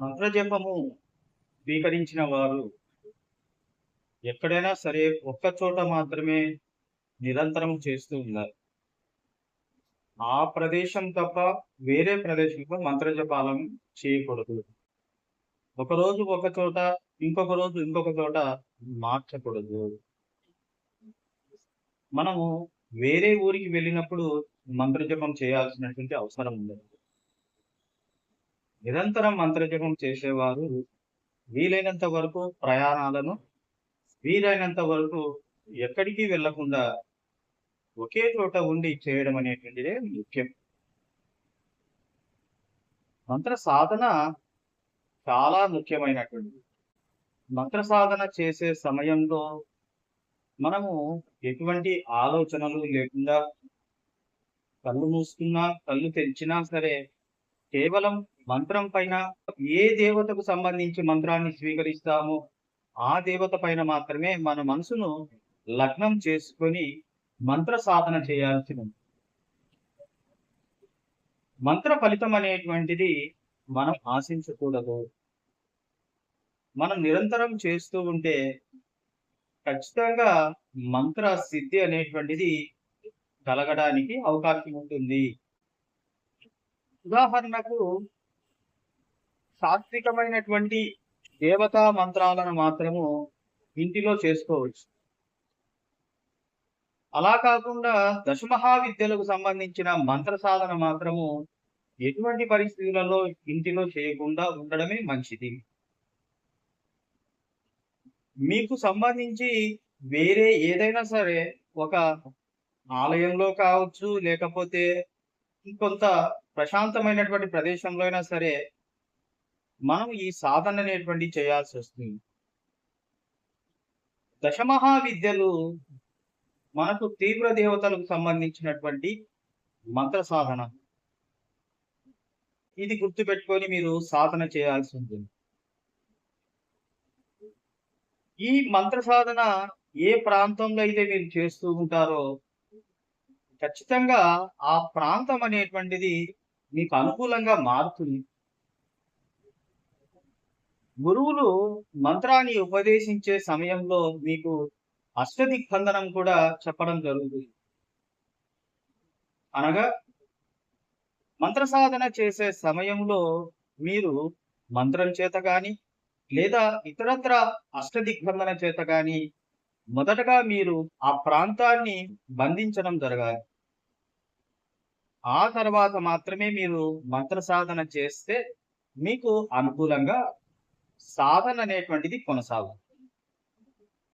మంత్రజపము స్వీకరించిన వారు ఎక్కడైనా సరే ఒక్క చోట మాత్రమే నిరంతరం చేస్తూ ఉన్నారు. ఆ ప్రదేశం తప్ప వేరే ప్రదేశంలో మంత్రజపాలను చేయకూడదు. ఒక రోజు ఒక చోట ఇంకొక రోజు ఇంకొక చోట మార్చకూడదు. మనము వేరే ఊరికి వెళ్ళినప్పుడు మంత్రజపం చేయాల్సినటువంటి అవసరం ఉండదు. నిరంతరం మంత్రజపం చేసేవారు వీలైనంత వరకు ప్రయాణాలను వీలైనంత వరకు ఎక్కడికి వెళ్ళకుండా ఒకే చోట ఉండి చేయడం అనేటువంటిదే ముఖ్యం. మంత్ర సాధన చాలా ముఖ్యమైనటువంటిది. మంత్ర సాధన చేసే సమయంలో మనము ఎటువంటి ఆలోచనలు లేకుండా కళ్ళు మూసుకున్నా కళ్ళు తెరిచినా సరే కేవలం మంత్రం పైన ఏ దేవతకు సంబంధించి మంత్రాన్ని స్వీకరిస్తామో ఆ దేవత పైన మాత్రమే మన మనసును లగ్నం చేసుకొని మంత్ర సాధన చేయాల్సింది మంత్ర ఫలితం అనేటువంటిది మనం ఆశించకూడదు. మనం నిరంతరం చేస్తూ ఉంటే ఖచ్చితంగా మంత్ర సిద్ధి అనేటువంటిది కలగడానికి అవకాశం ఉంటుంది. ఉదాహరణకు సాత్వికమైనటువంటి దేవతా మంత్రాలను మాత్రము ఇంటిలో చేసుకోవచ్చు. అలా కాకుండా దశమహావిద్యలకు సంబంధించిన మంత్ర సాధన మాత్రము ఎటువంటి పరిస్థితులలో ఇంటిలో చేయకుండా ఉండడమే మంచిది. మీకు సంబంధించి వేరే ఏదైనా సరే ఒక ఆలయంలో కావచ్చు లేకపోతే ఇంకొంత ప్రశాంతమైనటువంటి ప్రదేశంలో అయినా సరే మనం ఈ సాధన అనేటువంటి చేయాల్సి వస్తుంది దశమహావిద్యలు మనకు తీవ్ర దేవతలకు సంబంధించినటువంటి మంత్ర సాధన. ఇది గుర్తుపెట్టుకొని మీరు సాధన చేయాల్సి ఉంటుంది ఈ మంత్ర సాధన ఏ ప్రాంతంలో అయితే మీరు చేస్తూ ఉంటారో ఖచ్చితంగా ఆ ప్రాంతం అనేటువంటిది మీకు అనుకూలంగా మారుతుంది. గురువులు మంత్రాన్ని ఉపదేశించే సమయంలో మీకు అష్టదిగ్బంధనం కూడా చెప్పడం జరుగుతుంది. అనగా మంత్ర సాధన చేసే సమయంలో మీరు మంత్రం చేత కానీ లేదా ఇతరత్ర అష్టదిగ్బంధన చేత కానీ మొదటగా మీరు ఆ ప్రాంతాన్ని బంధించడం జరగాలి. ఆ తర్వాత మాత్రమే మీరు మంత్ర సాధన చేస్తే మీకు అనుకూలంగా సాధన అనేటువంటిది కొనసాగుతుంది.